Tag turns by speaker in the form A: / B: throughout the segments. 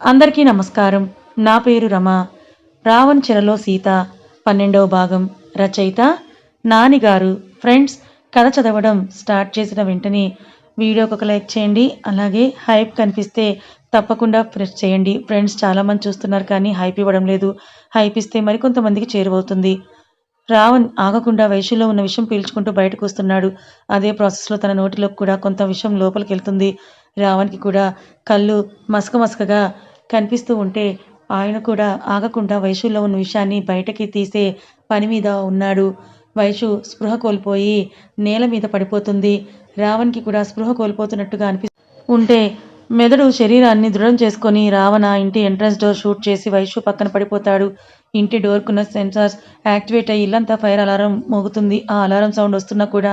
A: అందరికీ నమస్కారం. నా పేరు రమ. రావణ్ చెరలో సీత. పన్నెండవ భాగం. రచయిత నానిగారు ఫ్రెండ్స్ కథ చదవడం స్టార్ట్ చేసిన వెంటనే వీడియోకి ఒక లైక్ చేయండి. అలాగే హైప్ కనిపిస్తే తప్పకుండా ప్రెస్ చేయండి. ఫ్రెండ్స్ చాలామంది చూస్తున్నారు కానీ హైప్ ఇవ్వడం లేదు. హైప్ ఇస్తే మరికొంతమందికి చేరువవుతుంది. రావణ్ ఆగకుండా వయసులో ఉన్న విషయం పీల్చుకుంటూ బయటకు వస్తున్నాడు. అదే ప్రాసెస్లో తన నోటిలోకి కూడా కొంత విషయం లోపలికి వెళ్తుంది. రావణ్కి కూడా కళ్ళు మసక మసకగా కనిపిస్తూ ఉంటే ఆయన కూడా ఆగకుండా వైశ్యులో ఉన్న విషయాన్ని బయటకి తీసే పని మీద ఉన్నాడు. వైశు స్పృహ కోల్పోయి నేల మీద పడిపోతుంది. రావణ్కి కూడా స్పృహ కోల్పోతున్నట్టుగా అనిపి ఉంటే మెదడు శరీరాన్ని దృఢం చేసుకొని రావణ ఇంటి ఎంట్రన్స్ డోర్ షూట్ చేసి వైశు పక్కన పడిపోతాడు. ఇంటి డోర్కున్న సెన్సార్స్ యాక్టివేట్ అయ్యి ఇల్లంతా ఫైర్ అలారం మోగుతుంది. ఆ అలారం సౌండ్ వస్తున్నా కూడా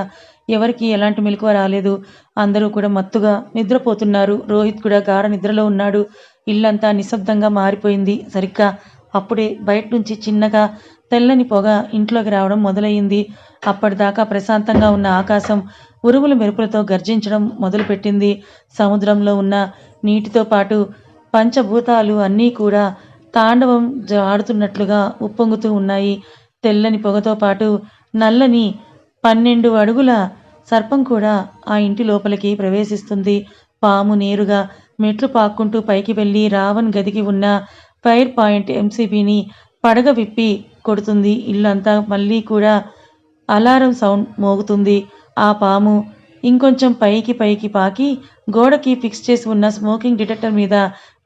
A: ఎవరికి ఎలాంటి మెలకువ రాలేదు. అందరూ కూడా మత్తుగా నిద్రపోతున్నారు. రోహిత్ కూడా గాఢ నిద్రలో ఉన్నాడు. ఇల్లంతా నిశ్శబ్దంగా మారిపోయింది. సరిగ్గా అప్పుడే బయట నుంచి చిన్నగా తెల్లని పొగ ఇంట్లోకి రావడం మొదలయ్యింది. అప్పటిదాకా ప్రశాంతంగా ఉన్న ఆకాశం ఉరుముల మెరుపులతో గర్జించడం మొదలుపెట్టింది. సముద్రంలో ఉన్న నీటితో పాటు పంచభూతాలు అన్నీ కూడా తాండవం ఆడుతున్నట్లుగా ఉప్పొంగుతూ ఉన్నాయి. తెల్లని పొగతో పాటు నల్లని పన్నెండు అడుగుల సర్పం కూడా ఆ ఇంటి లోపలికి ప్రవేశిస్తుంది. పాము నేరుగా మెట్లు పాక్కుంటూ పైకి వెళ్ళి రావణ్ గదికి ఉన్న ఫైర్ పాయింట్ ఎంసీబీని పడగ విప్పి కొడుతుంది. ఇల్లంతా మళ్ళీ కూడా అలారం సౌండ్ మోగుతుంది. ఆ పాము ఇంకొంచెం పైకి పైకి పాకి గోడకి ఫిక్స్ చేసి ఉన్న స్మోకింగ్ డిటెక్టర్ మీద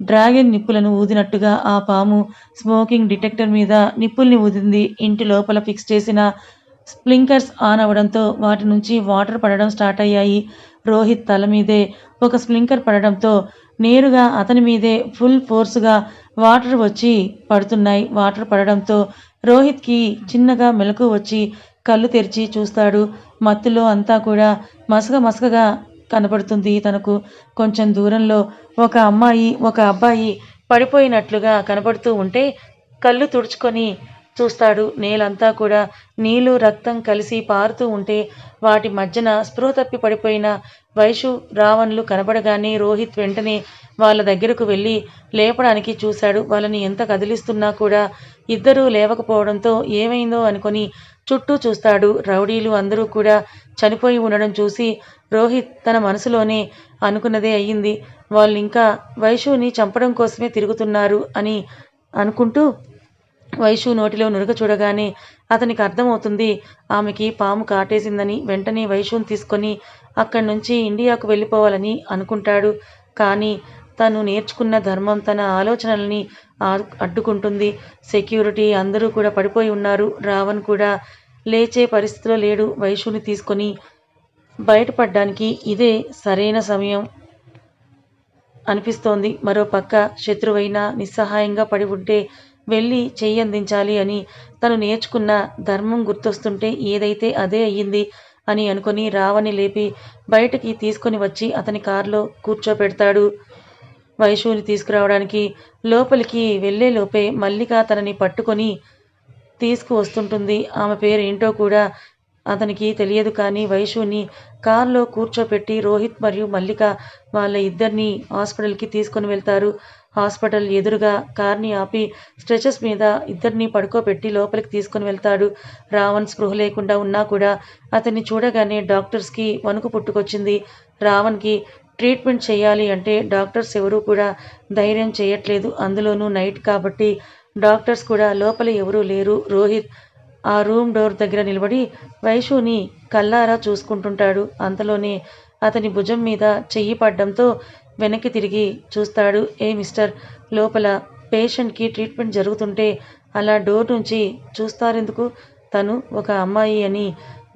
A: డ్రాగన్ నిప్పులను ఊదినట్టుగా ఆ పాము స్మోకింగ్ డిటెక్టర్ మీద నిప్పుల్ని ఊదింది. ఇంటి లోపల ఫిక్స్ చేసిన స్ప్లింకర్స్ ఆన్ అవ్వడంతో వాటి నుంచి వాటర్ పడడం స్టార్ట్ అయ్యాయి. రోహిత్ తల మీదే ఒక స్ప్లింకర్ పడడంతో నేరుగా అతని మీదే ఫుల్ ఫోర్స్గా వాటర్ వచ్చి పడుతున్నాయి. వాటర్ పడడంతో రోహిత్కి చిన్నగా మెలకు వచ్చి కళ్ళు తెరిచి చూస్తాడు. మత్తులో అంతా కూడా మసగ మసకగా కనపడుతుంది. తనకు కొంచెం దూరంలో ఒక అమ్మాయి ఒక అబ్బాయి పడిపోయినట్లుగా కనపడుతూ ఉంటే కళ్ళు తుడుచుకొని చూస్తాడు. నేలంతా కూడా నీళ్ళు రక్తం కలిసి పారుతూ ఉంటే వాటి మధ్యన స్పృహ తప్పి పడిపోయిన వైషు రావణ్లు కనబడగానే రోహిత్ వెంటనే వాళ్ళ దగ్గరకు వెళ్ళి లేపడానికి చూశాడు. వాళ్ళని ఎంత కదిలిస్తున్నా కూడా ఇద్దరూ లేవకపోవడంతో ఏమైందో అనుకొని చుట్టూ చూస్తాడు. రౌడీలు అందరూ కూడా చనిపోయి ఉండడం చూసి రోహిత్ తన మనసులోనే అనుకున్నదే అయ్యింది. వాళ్ళు ఇంకా వైషుని చంపడం కోసమే తిరుగుతున్నారు అని అనుకుంటూ వైషు నోటిలో నురగ చూడగానే అతనికి అర్థమవుతుంది ఆమెకి పాము కాటేసిందని వెంటనే వైషుని తీసుకొని అక్కడి నుంచి ఇండియాకు వెళ్ళిపోవాలని అనుకుంటాడు. కానీ తను నేర్చుకున్న ధర్మం తన ఆలోచనల్ని అడ్డుకుంటుంది. సెక్యూరిటీ అందరూ కూడా పడిపోయి ఉన్నారు. రావణ్ కూడా లేచే పరిస్థితిలో లేడు. వైషుని తీసుకొని బయటపడడానికి ఇదే సరైన సమయం అనిపిస్తోంది. మరో పక్క శత్రువైనా నిస్సహాయంగా పడి ఉంటే వెళ్ళి చెయ్యందించాలి అని తను నేర్చుకున్న ధర్మం గుర్తొస్తుంటే ఏదైతే అదే అయ్యింది అని అనుకుని రావని లేపి బయటకి తీసుకొని వచ్చి అతని కారులో కూర్చోపెడతాడు. వైషుని తీసుకురావడానికి లోపలికి వెళ్ళే లోపే మల్లిక తనని పట్టుకొని తీసుకువస్తుంటుంది. ఆమె పేరు ఏంటో కూడా అతనికి తెలియదు కానీ వైషుని కారులో కూర్చోపెట్టి రోహిత్ మరియు మల్లిక వాళ్ళ ఇద్దరిని హాస్పిటల్కి తీసుకొని వెళ్తారు. హాస్పిటల్ ఎదురుగా కార్ని ఆపి స్ట్రెచెస్ మీద ఇద్దరిని పడుకోబెట్టి లోపలికి తీసుకుని వెళ్తాడు. రావణ్ స్పృహ లేకుండా ఉన్నా కూడా అతన్ని చూడగానే డాక్టర్స్కి వణుకు పుట్టుకొచ్చింది. రావణ్కి ట్రీట్మెంట్ చేయాలి అంటే డాక్టర్స్ ఎవరూ కూడా ధైర్యం చేయట్లేదు. అందులోనూ నైట్ కాబట్టి డాక్టర్స్ కూడా లోపల ఎవరూ లేరు. రోహిత్ ఆ రూమ్ డోర్ దగ్గర నిలబడి వైషుని కల్లారా చూసుకుంటుంటాడు. అంతలోనే అతని భుజం మీద చెయ్యి పడ్డంతో వెనక్కి తిరిగి చూస్తాడు. Hey mister? లోపల పేషెంట్కి ట్రీట్మెంట్ జరుగుతుంటే అలా డోర్ నుంచి చూస్తారెందుకు? తను ఒక అమ్మాయి అని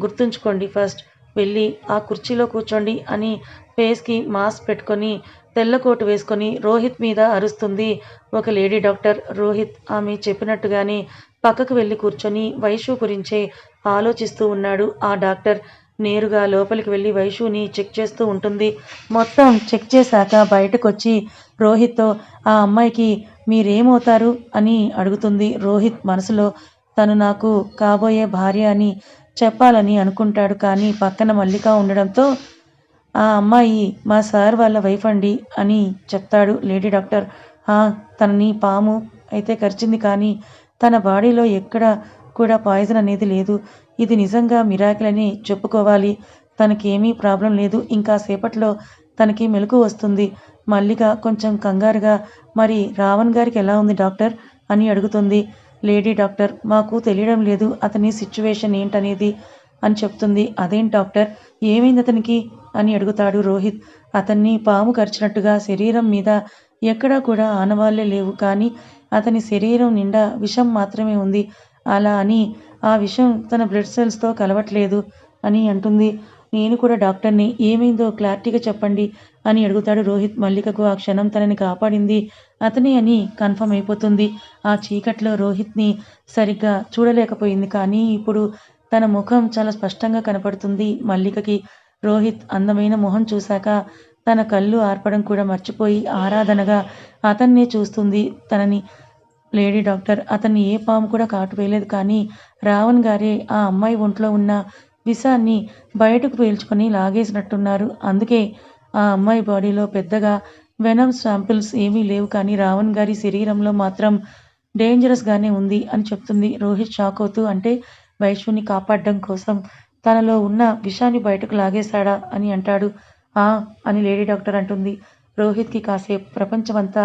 A: గుర్తుంచుకోండి ఫస్ట్. వెళ్ళి ఆ కుర్చీలో కూర్చోండి అని ఫేస్కి మాస్క్ పెట్టుకొని తెల్లకోటు వేసుకొని రోహిత్ మీద అరుస్తుంది. ఒక లేడీ డాక్టర్ రోహిత్ ఆమె చెప్పినట్టుగానే పక్కకు వెళ్ళి కూర్చొని వైషు గురించే ఆలోచిస్తూ ఉన్నాడు ఆ డాక్టర్. నేరుగా లోపలికి వెళ్ళి వైషుని చెక్ చేస్తూ ఉంటుంది. మొత్తం చెక్ చేశాక బయటకొచ్చి రోహిత్తో ఆ అమ్మాయికి మీరేమవుతారు? అని అడుగుతుంది రోహిత్ మనసులో. తను నాకు కాబోయే భార్య అని చెప్పాలని అనుకుంటాడు కానీ పక్కన మల్లిక ఉండడంతో ఆ అమ్మాయి మా సార్ వాళ్ళ వైఫ్ అండి అని చెప్తాడు లేడీ డాక్టర్. ఆ తనని పాము అయితే కరిచింది కానీ తన బాడీలో ఎక్కడ కూడా పాయిజన్ అనేది లేదు. ఇది నిజంగా మిరాకిల్ అని చెప్పుకోవాలి. తనకేమీ ప్రాబ్లం లేదు. ఇంకా సేపట్లో తనకి మెలకు వస్తుంది. మల్లిక కొంచెం కంగారుగా మరి రావణ్ గారికి ఎలా ఉంది డాక్టర్? అని అడుగుతుంది. లేడీ డాక్టర్ మాకు తెలియడం లేదు. అతని సిచ్యువేషన్ ఏంటనేది? అని చెప్తుంది. అదేం డాక్టర్? ఏమైంది అతనికి? అని అడుగుతాడు రోహిత్. అతన్ని పాము కరిచినట్టుగా శరీరం మీద ఎక్కడా కూడా ఆనవాళ్ళే లేవు. కానీ అతని శరీరం నిండా విషం మాత్రమే ఉంది. అలా అని ఆ విషయం తన బ్లడ్ సెల్స్తో కలవట్లేదు అని అంటుంది. నేను కూడా డాక్టర్ని ఏమైందో క్లారిటీగా చెప్పండి అని అడుగుతాడు రోహిత్ మల్లికకు. ఆ క్షణం తనని కాపాడింది అతనే అని కన్ఫర్మ్ అయిపోతుంది. ఆ చీకట్లో రోహిత్ని సరిగ్గా చూడలేకపోయింది కానీ ఇప్పుడు తన ముఖం చాలా స్పష్టంగా కనపడుతుంది మల్లికకి. రోహిత్ అందమైన మొహం చూశాక తన కళ్ళు ఆర్పడం కూడా మర్చిపోయి ఆరాధనగా అతన్నే చూస్తుంది. తనని లేడీ డాక్టర్ అతన్ని ఏ పాము కూడా కాటు వేయలేదు కానీ రావణ్ గారే ఆ అమ్మాయి ఒంట్లో ఉన్న విషాన్ని బయటకు పీల్చుకొని లాగేసినట్టున్నారు. అందుకే ఆ అమ్మాయి బాడీలో పెద్దగా వెనమ్ శాంపిల్స్ ఏమీ లేవు కానీ రావణ్ గారి శరీరంలో మాత్రం డేంజరస్గానే ఉంది అని చెప్తుంది రోహిత్ షాక్ అవుతూ. అంటే వైశ్యుని కాపాడడం కోసం తనలో ఉన్న విషాన్ని బయటకు లాగేశాడా అని అంటాడు. ఆ అని లేడీ డాక్టర్ అంటుంది. రోహిత్కి కాసేపు ప్రపంచమంతా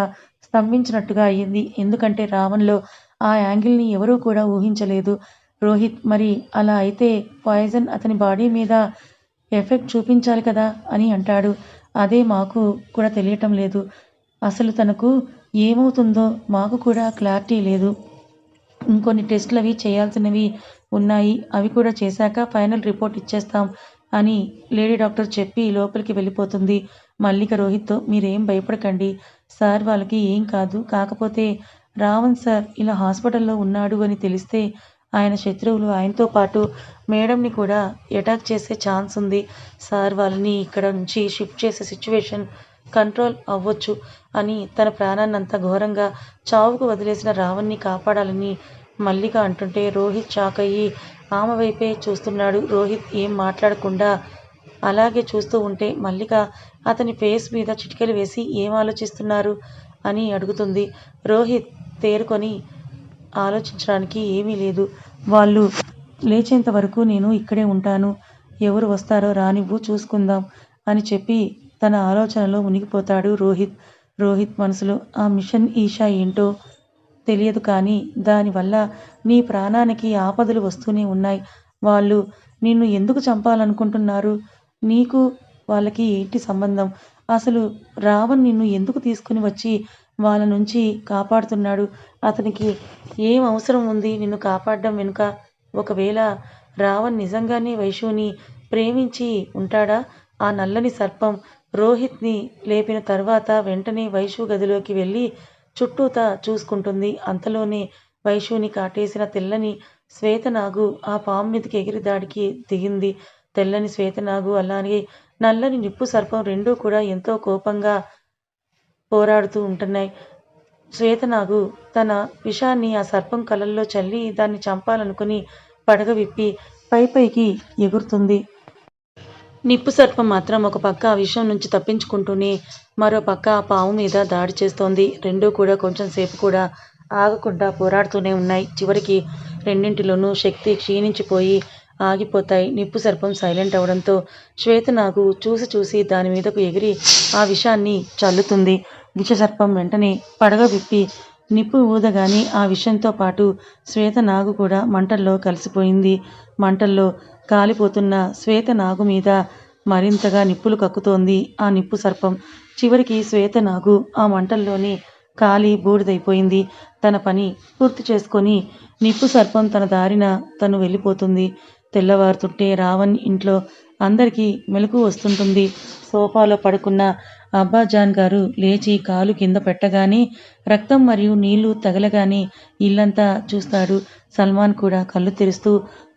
A: స్తంభించినట్టుగా అయ్యింది. ఎందుకంటే రావణ్లో ఆ యాంగిల్ని ఎవరూ కూడా ఊహించలేదు. రోహిత్ మరి అలా అయితే పాయిజన్ అతని బాడీ మీద ఎఫెక్ట్ చూపించాలి కదా అని అంటాడు. అదే మాకు కూడా తెలియటం లేదు. అసలు తనకు ఏమవుతుందో మాకు కూడా క్లారిటీ లేదు. ఇంకొన్ని టెస్టులు అవి చేయాల్సినవి ఉన్నాయి. అవి కూడా చేశాక ఫైనల్ రిపోర్ట్ ఇచ్చేస్తాం అని లేడీ డాక్టర్ చెప్పి లోపలికి వెళ్ళిపోతుంది. మల్లిక రోహిత్తో మీరేం భయపడకండి. సార్ వాళ్ళకి ఏం కాదు. కాకపోతే రావణ్ సార్ ఇలా హాస్పిటల్లో ఉన్నాడు అని తెలిస్తే ఆయన శత్రువులు ఆయనతో పాటు మేడంని కూడా అటాక్ చేసే ఛాన్స్ ఉంది. సార్ వాళ్ళని ఇక్కడ నుంచి షిఫ్ట్ చేసే సిచ్యువేషన్ కంట్రోల్ అవ్వచ్చు అని తన ప్రాణాన్ని అంత ఘోరంగా చావుకు వదిలేసిన రావణ్ని కాపాడాలని మల్లిక అంటుంటే రోహిత్ షాక్ అయ్యి ఆమె వైపే చూస్తున్నాడు. రోహిత్ ఏం మాట్లాడకుండా అలాగే చూస్తూ ఉంటే మల్లిక అతని ఫేస్ మీద చిటికెలు వేసి ఏం ఆలోచిస్తున్నారు అని అడుగుతుంది. రోహిత్ తేరుకొని ఆలోచించడానికి ఏమీ లేదు. వాళ్ళు లేచేంత వరకు నేను ఇక్కడే ఉంటాను. ఎవరు వస్తారో రానివ్వు చూసుకుందాం అని చెప్పి తన ఆలోచనలో మునిగిపోతాడు రోహిత్. రోహిత్ మనసులో ఆ మిషన్ ఈషా ఏంటో తెలియదు కానీ దానివల్ల నీ ప్రాణానికి ఆపదలు వస్తూనే ఉన్నాయి. వాళ్ళు నిన్ను ఎందుకు చంపాలనుకుంటున్నారు? నీకు వాళ్ళకి ఏంటి సంబంధం? అసలు రావణ్ నిన్ను ఎందుకు తీసుకుని వచ్చి వాళ్ళ నుంచి కాపాడుతున్నాడు? అతనికి ఏం అవసరం ఉంది నిన్ను కాపాడడం వెనుక? ఒకవేళ రావణ్ నిజంగానే వైశువుని ప్రేమించి ఉంటాడా? ఆ నల్లని సర్పం రోహిత్ని లేపిన తర్వాత వెంటనే వైశు గదిలోకి వెళ్ళి చుట్టూతా చూసుకుంటుంది. అంతలోనే వైశువుని కాటేసిన తెల్లని శ్వేతనాగు ఆ పాము మీదకి ఎగిరి దాడికి దిగింది. తెల్లని శ్వేతనాగు అలాగే నల్లని నిప్పు సర్పం రెండూ కూడా ఎంతో కోపంగా పోరాడుతూ ఉంటున్నాయి. శ్వేతనాగు తన విషాన్ని ఆ సర్పం కలల్లో చల్లి దాన్ని చంపాలనుకుని పడగ విప్పి పై పైకి ఎగురుతుంది. నిప్పు సర్పం మాత్రం ఒక పక్క ఆ విషయం నుంచి తప్పించుకుంటూనే మరో పక్క ఆ పాము మీద దాడి చేస్తోంది. రెండూ కూడా కొంచెం సేపు కూడా ఆగకుండా పోరాడుతూనే ఉన్నాయి. చివరికి రెండింటిలోనూ శక్తి క్షీణించిపోయి ఆగిపోతాయి. నిప్పు సర్పం సైలెంట్ అవడంతో శ్వేత నాకు చూసి చూసి దాని మీదకు ఎగిరి ఆ విషాన్ని చల్లుతుంది. విషసర్పం వెంటనే పడగ విప్పి నిప్పు ఊదగానే ఆ విషంతో పాటు శ్వేత నాగు కూడా మంటల్లో కలిసిపోయింది. మంటల్లో కాలిపోతున్న శ్వేత నాగు మీద మరింతగా నిప్పులు కక్కుతోంది ఆ నిప్పు సర్పం. చివరికి శ్వేత నాగు ఆ మంటల్లోనే కాలి బూడిదైపోయింది. తన పని పూర్తి చేసుకొని నిప్పు సర్పం తన దారిన తను వెళ్ళిపోతుంది. తెల్లవారుతుంటే రావణ్ ఇంట్లో అందరికీ మెలకు వస్తుంటుంది. సోఫాలో పడుకున్న అబ్బాజాన్ గారు లేచి కాలు కింద పెట్టగానే రక్తం మరియు నీళ్ళు తగలగానే ఇల్లంతా చూస్తాడు. సల్మాన్ కూడా కళ్ళు తెరుస్తూ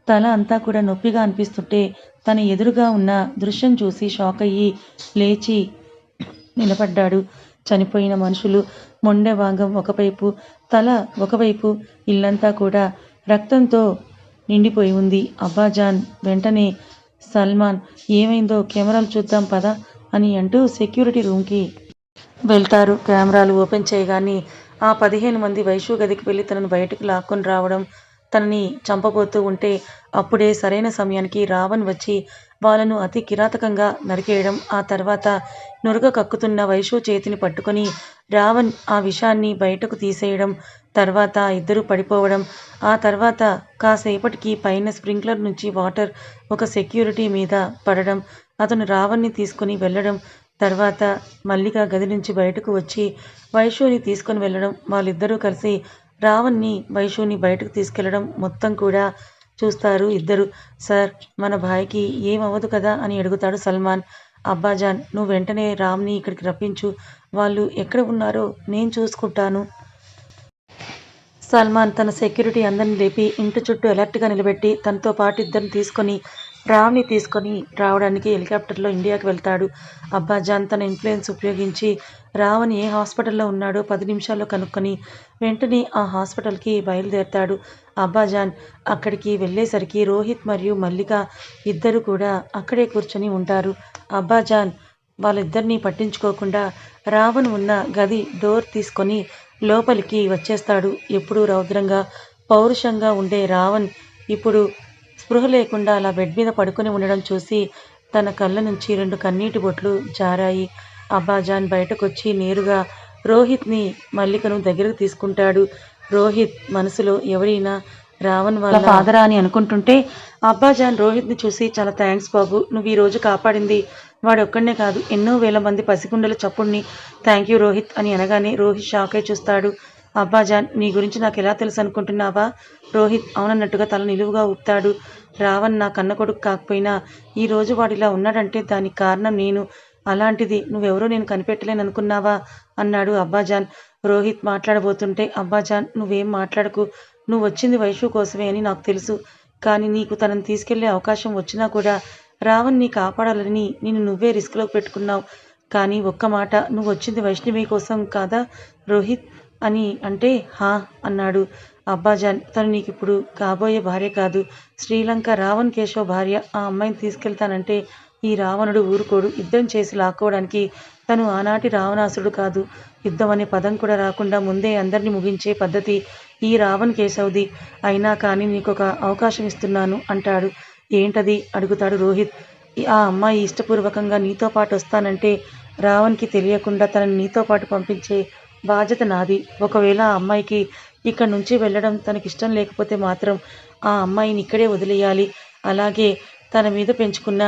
A: తల అంతా కూడా నొప్పిగా అనిపిస్తుంటే తన ఎదురుగా ఉన్న దృశ్యం చూసి షాక్ అయ్యి లేచి నిలబడ్డాడు. చనిపోయిన మనుషులు మొండె భాగం ఒకవైపు తల ఒకవైపు ఇల్లంతా కూడా రక్తంతో నిండిపోయి ఉంది. అబ్బాజాన్ వెంటనే సల్మాన్ ఏమైందో కెమెరాలు చూద్దాం పదా అని అంటూ సెక్యూరిటీ రూమ్కి వెళ్తారు. కెమెరాలు ఓపెన్ చేయగానే ఆ పదిహేను మంది వైషు గదికి వెళ్ళి తనను బయటకు లాక్కొని రావడం తనని చంపబోతూ ఉంటే అప్పుడే సరైన సమయానికి రావణ్ వచ్చి వాళ్ళను అతి కిరాతకంగా నరికేయడం ఆ తర్వాత నురగ కక్కుతున్న వైషు చేతిని పట్టుకొని రావణ్ ఆ విషాన్ని బయటకు తీసేయడం తర్వాత ఇద్దరు పడిపోవడం. ఆ తర్వాత కాసేపటికి పైన స్ప్రింక్లర్ నుంచి వాటర్ ఒక సెక్యూరిటీ మీద పడడం. అతను రావణ్ణి తీసుకుని వెళ్ళడం. తర్వాత మల్లిక గది నుంచి బయటకు వచ్చి వైషుని తీసుకొని వెళ్ళడం. వాళ్ళిద్దరూ కలిసి రావణ్ణి వైషుని బయటకు తీసుకెళ్ళడం మొత్తం కూడా చూస్తారు ఇద్దరు. సార్ మన భాయ్కి ఏమవ్వదు కదా అని అడుగుతాడు సల్మాన్. అబ్బాజాన్ నువ్వు వెంటనే రామ్ని ఇక్కడికి రప్పించు. వాళ్ళు ఎక్కడ ఉన్నారో నేను చూసుకుంటాను. సల్మాన్ తన సెక్యూరిటీ అందరిని లేపి ఇంటి చుట్టూ అలర్ట్గా నిలబెట్టి తనతో పాటు ఇద్దరిని తీసుకొని రామ్ని తీసుకొని రావడానికి హెలికాప్టర్లో ఇండియాకి వెళ్తాడు. అబ్బాజాన్ తన ఇన్ఫ్లుయెన్స్ ఉపయోగించి రావణ్ ఏ హాస్పిటల్లో ఉన్నాడో పది నిమిషాల్లో కనుక్కొని వెంటనే ఆ హాస్పిటల్కి బయలుదేరతాడు. అబ్బాజాన్ అక్కడికి వెళ్ళేసరికి రోహిత్ మరియు మల్లిక ఇద్దరు కూడా అక్కడే కూర్చొని ఉంటారు. అబ్బాజాన్ వాళ్ళిద్దరినీ పట్టించుకోకుండా రావణ్ ఉన్న గది డోర్ తీసుకొని లోపలికి వచ్చేస్తాడు. ఎప్పుడూ రౌద్రంగా పౌరుషంగా ఉండే రావణ్ ఇప్పుడు స్పృహ లేకుండా అలా బెడ్ మీద పడుకొని ఉండడం చూసి తన కళ్ళ నుంచి రెండు కన్నీటి బొట్లు జారాయి. అబ్బాజాన్ బయటకొచ్చి నేరుగా రోహిత్ని మల్లికను దగ్గరకు తీసుకుంటాడు. రోహిత్ మనసులో ఎవరైనా రావణ్ వాళ్ళ ఫాదరా అని అనుకుంటుంటే అబ్బాజాన్ రోహిత్ని చూసి చాలా థ్యాంక్స్ బాబు. నువ్వు ఈ రోజు కాపాడింది. వాడు ఒక్కడనే కాదు ఎన్నో వేల మంది పసిగుండెల చప్పుడిని థ్యాంక్ యూ రోహిత్ అని అనగానే రోహిత్ షాక్ అయి చూస్తాడు అబ్బాజాన్ నీ గురించి నాకు ఎలా తెలుసు అనుకుంటున్నావా రోహిత్ అవునన్నట్టుగా తల నిలువుగా ఊపుతాడు. రావణ్ నా కన్న కొడుకు కాకపోయినా ఈరోజు వాడిలా ఉన్నాడంటే దానికి కారణం నేను. అలాంటిది నువ్వెవరో నేను కనిపెట్టలేను అనుకున్నావా అన్నాడు అబ్బాజాన్ రోహిత్ మాట్లాడబోతుంటే అబ్బాజాన్ నువ్వేం మాట్లాడకు. నువ్వు వచ్చింది వైషు కోసమే అని నాకు తెలుసు. కానీ నీకు తనని తీసుకెళ్ళే అవకాశం వచ్చినా కూడా రావణ్ని కాపాడాలని నేను నువ్వే రిస్క్లో పెట్టుకున్నావు. కానీ ఒక్క మాట నువ్వు వచ్చింది వైష్ణవి కోసం కాదా రోహిత్? అని అంటే హా అన్నాడు. అబ్బాజాన్ తను నీకు ఇప్పుడు కాబోయే భార్య కాదు. శ్రీలంక రావణ్ కేశవ భార్య. ఆ అమ్మాయిని తీసుకెళ్తానంటే ఈ రావణుడు ఊరుకోడు. యుద్ధం చేసి లాక్కోవడానికి తను ఆనాటి రావణాసుడు కాదు. యుద్ధం అనే పదం కూడా రాకుండా ముందే అందరినీ ముగించే పద్ధతి ఈ రావణ్ కేశవ్ది. అయినా కానీ నీకు ఒక అవకాశం ఇస్తున్నాను అంటాడు. ఏంటది? అడుగుతాడు రోహిత్. ఆ అమ్మాయి ఇష్టపూర్వకంగా నీతో పాటు వస్తానంటే రావణ్కి తెలియకుండా తనని నీతో పాటు పంపించే బాధ్యత నాది. ఒకవేళ ఆ అమ్మాయికి ఇక్కడ నుంచి వెళ్ళడం తనకిష్టం లేకపోతే మాత్రం ఆ అమ్మాయిని ఇక్కడే వదిలేయాలి. అలాగే తన మీద పెంచుకున్న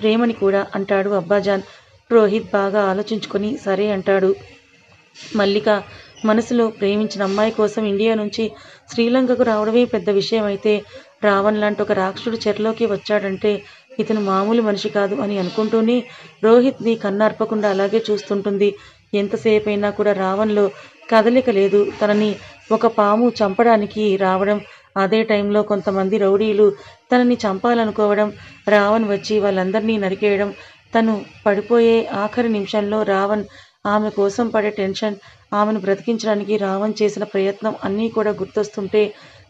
A: ప్రేమని కూడా అంటాడు అబ్బాజాన్. రోహిత్ బాగా ఆలోచించుకొని సరే అంటాడు. మల్లిక మనసులో ప్రేమించిన అమ్మాయి కోసం ఇండియా నుంచి శ్రీలంకకు రావడమే పెద్ద విషయం అయితే రావణ్ లాంటి ఒక రాక్షసుడు చెరలోకి వచ్చాడంటే ఇతను మామూలు మనిషి కాదు అని అనుకుంటూనే రోహిత్ని కన్నార్పకుండా అలాగే చూస్తుంటుంది. ఎంతసేపైనా కూడా రావణ్లో కదలిక లేదు. తనని ఒక పాము చంపడానికి రావడం అదే టైంలో కొంతమంది రౌడీలు తనని చంపాలనుకోవడం రావణ్ వచ్చి వాళ్ళందరినీ నరికేయడం తను పడిపోయే ఆఖరి నిమిషంలో రావణ్ ఆమె కోసం పడే టెన్షన్ ఆమెను బ్రతికించడానికి రావణ్ చేసిన ప్రయత్నం అన్నీ కూడా గుర్తొస్తుంటే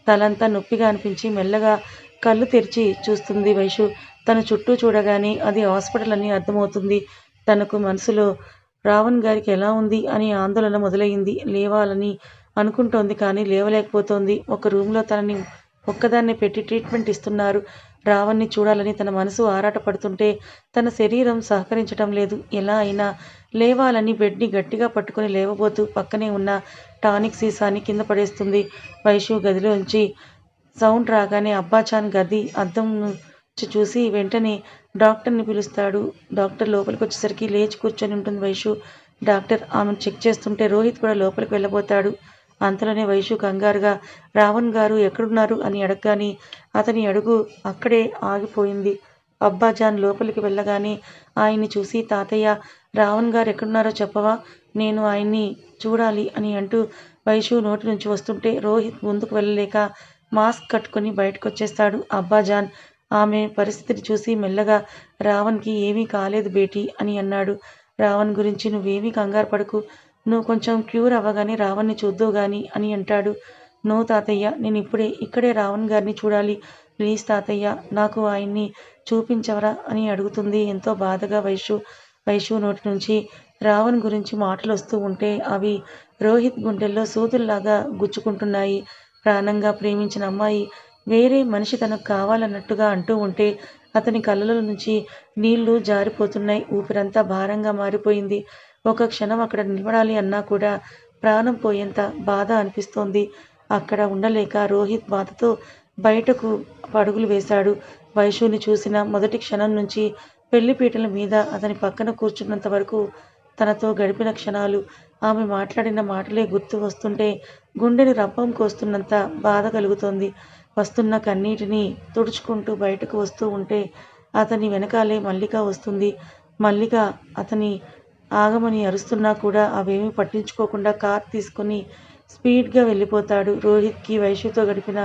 A: తలంతా నొప్పిగా అనిపించి మెల్లగా కళ్ళు తెరిచి చూస్తుంది వైషు. తన చుట్టూ చూడగానే అది హాస్పిటల్ అని అర్థమవుతుంది. తనకు మనసులో రావణ్ గారికి ఎలా ఉంది? అని ఆందోళన మొదలైంది. లేవాలని అనుకుంటోంది కానీ లేవలేకపోతోంది. ఒక రూమ్లో తనని ఒక్కదాన్ని పెట్టి ట్రీట్మెంట్ ఇస్తున్నారు. రావణ్ణి చూడాలని తన మనసు ఆరాటపడుతుంటే తన శరీరం సహకరించటం లేదు. ఎలా అయినా లేవాలని బెడ్ని గట్టిగా పట్టుకుని లేవబోతూ పక్కనే ఉన్న టానిక్ సీసాని కింద పడేస్తుంది. వైషు గదిలోంచి సౌండ్ రాగానే అబ్బాచాన్ గది అద్దం నుంచి చూసి వెంటనే డాక్టర్ని పిలుస్తాడు. డాక్టర్ లోపలికి వచ్చేసరికి లేచి కూర్చొని ఉంటుంది వైషు డాక్టర్ ఆమెను చెక్ చేస్తుంటే రోహిత్ కూడా లోపలికి వెళ్ళబోతాడు. అంతలోనే వైషు కంగారుగా రావణ్ గారు ఎక్కడున్నారు? అని అడగగానే అతని అడుగు అక్కడే ఆగిపోయింది. అబ్బాజాన్ లోపలికి వెళ్ళగానే ఆయన్ని చూసి తాతయ్య రావణ్ గారు ఎక్కడున్నారో చెప్పవా? నేను ఆయన్ని చూడాలి అని అంటూ వైషు నోటి నుంచి వస్తుంటే రోహిత్ ముందుకు వెళ్ళలేక మాస్క్ కట్టుకొని బయటకు వచ్చేస్తాడు అబ్బాజాన్ ఆమె పరిస్థితిని చూసి మెల్లగా రావణ్కి ఏమీ కాలేదు బేటీ అని అన్నాడు. రావణ్ గురించి నువ్వేమీ కంగారు పడకు. నువ్వు కొంచెం క్యూర్ అవ్వగానే రావణ్ణి చూద్దువు గాని అని అంటాడు. నో తాతయ్య నేను ఇప్పుడే ఇక్కడే రావణ్ గారిని చూడాలి. ప్లీజ్ తాతయ్య నాకు ఆయన్ని చూపించవరా? అని అడుగుతుంది ఎంతో బాధగా వైషు. వైషు నోటి నుంచి రావణ్ గురించి మాటలు వస్తూ ఉంటే అవి రోహిత్ గుండెల్లో సూదుల్లాగా గుచ్చుకుంటున్నాయి. ప్రాణంగా ప్రేమించిన అమ్మాయి వేరే మనిషి తనకు కావాలన్నట్టుగా అంటూ ఉంటే అతని కళ్ళలో నుంచి నీళ్ళు జారిపోతున్నాయి. ఊపిరంతా భారంగా మారిపోయింది. ఒక క్షణం అక్కడ నిలబడాలి అన్నా కూడా ప్రాణం పోయేంత బాధ అనిపిస్తోంది. అక్కడ ఉండలేక రోహిత్ బాధతో బయటకు పడుగులు వేశాడు. వైషుని చూసిన మొదటి క్షణం నుంచి పెళ్ళిపీటల మీద అతని పక్కన కూర్చున్నంత వరకు తనతో గడిపిన క్షణాలు. ఆమె మాట్లాడిన మాటలే గుర్తు వస్తుంటే గుండెని రప్పం కోస్తున్నంత బాధ కలుగుతోంది. వస్తున్న కన్నీటిని తుడుచుకుంటూ బయటకు వస్తూ ఉంటే అతని వెనకాలే మల్లిక వస్తుంది. మల్లిక అతని ఆగమని అరుస్తున్నా కూడా అవేమీ పట్టించుకోకుండా కార్ తీసుకుని స్పీడ్గా వెళ్ళిపోతాడు. రోహిత్కి వైశ్యతో గడిపిన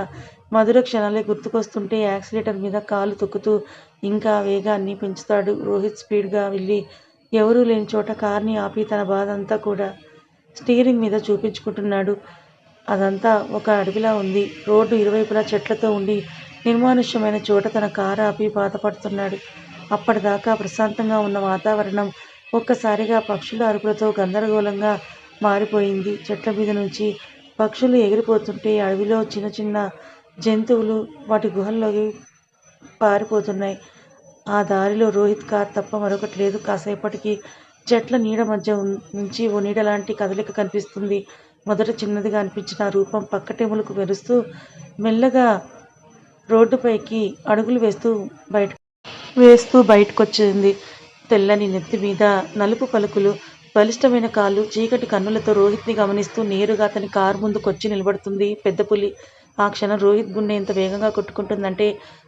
A: మధుర క్షణాలే గుర్తుకొస్తుంటే యాక్సిలేటర్ మీద కాలు తొక్కుతూ ఇంకా వేగాన్ని పెంచుతాడు. రోహిత్ స్పీడ్గా వెళ్ళి ఎవరూ లేని చోట కార్ని ఆపి తన బాధ అంతా కూడా స్టీరింగ్ మీద చూపించుకుంటున్నాడు. అదంతా ఒక అడవిలా ఉంది. రోడ్డు ఇరువైపులా చెట్లతో ఉండి నిర్మానుష్యమైన చోట తన కారు ఆపి బాధపడుతున్నాడు. అప్పటిదాకా ప్రశాంతంగా ఉన్న వాతావరణం ఒక్కసారిగా పక్షుల అరుపులతో గందరగోళంగా మారిపోయింది. చెట్ల మీద నుంచి పక్షులు ఎగిరిపోతుంటే అడవిలో చిన్న చిన్న జంతువులు వాటి గుహల్లోకి పారిపోతున్నాయి. ఆ దారిలో రోహిత్ కార్ తప్ప మరొకటి లేదు. కాసేపటికి చెట్ల నీడ మధ్య నుంచి ఓ నీడ లాంటి కదలిక కనిపిస్తుంది. మొదట చిన్నదిగా అనిపించిన రూపం పక్కటెములకు మెరుస్తూ మెల్లగా రోడ్డుపైకి అడుగులు వేస్తూ బయట వేస్తూ బయటకొచ్చింది. తెల్లని నెత్తి మీద నలుపు పలుకులు బలిష్టమైన కాళ్ళు చీకటి కన్నులతో రోహిత్ని గమనిస్తూ నేరుగా అతని కారు ముందుకొచ్చి నిలబడుతుంది పెద్ద పులి. ఆ క్షణం రోహిత్ గుండె ఎంత వేగంగా కొట్టుకుంటుందంటే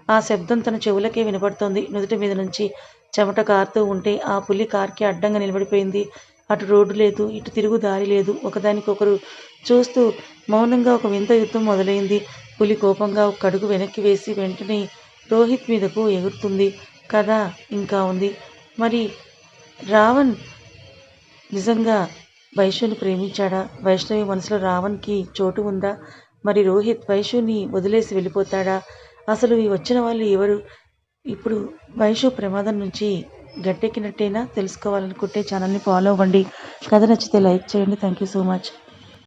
A: ఆ శబ్దం తన చెవులకే వినపడుతోంది. నుదుటి మీద నుంచి చెమట కారుతూ ఉంటే ఆ పులి కార్కి అడ్డంగా నిలబడిపోయింది. అటు రోడ్డు లేదు ఇటు తిరుగు దారి లేదు. ఒకదానికొకరు చూస్తూ మౌనంగా ఒక వింత యుద్ధం మొదలైంది. పులి కోపంగా ఒక అడుగు వెనక్కి వేసి వెంటనే రోహిత్ మీదకు ఎగురుతుంది. కథ ఇంకా ఉంది. మరి రావణ్ నిజంగా వైశ్యుని ప్రేమించాడా? వైష్ణవి మనసులో రావణ్కి చోటు ఉందా? మరి రోహిత్ వైశ్యుని వదిలేసి వెళ్ళిపోతాడా? అసలు ఈ వచ్చిన వాళ్ళు ఎవరు? ఇప్పుడు వైషు ప్రమాదం నుంచి గట్టెక్కినట్టేనా? తెలుసుకోవాలనుకుంటే ఛానల్ని ఫాలో అవ్వండి. కథ నచ్చితే లైక్ చేయండి. Thank you so much.